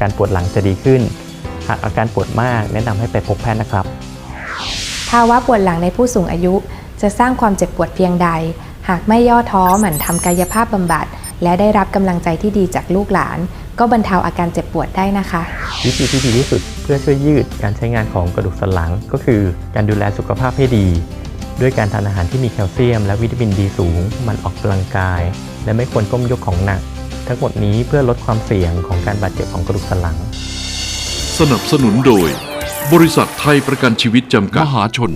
การปวดหลังจะดีขึ้น หากอาการปวดมากแนะนำให้ไปพบแพทย์นะครับ ภาวะปวดหลังในผู้สูงอายุ จะสร้างความเจ็บปวดเพียงใด หากไม่ย่อท้อหมั่นทำกายภาพบำบัด และได้รับกำลังใจที่ดีจากลูกหลาน ก็บรรเทาอาการเจ็บปวดได้นะคะ วิธีที่ดีที่สุดเพื่อช่วยยืดการใช้งานของกระดูกสันหลัง ก็คือการดูแลสุขภาพให้ดี ด้วยการทานอาหารที่มีแคลเซียม และวิตามินดีสูงหมันออกกำลังกาย และไม่ควรก้มยกของหนัก ทั้งหมดนี้เพื่อลดความเสี่ยงของการบาดเจ็บของกระดูกสันหลัง สนับสนุนโดย บริษัทไทยประกันชีวิตจำกัด มหาชน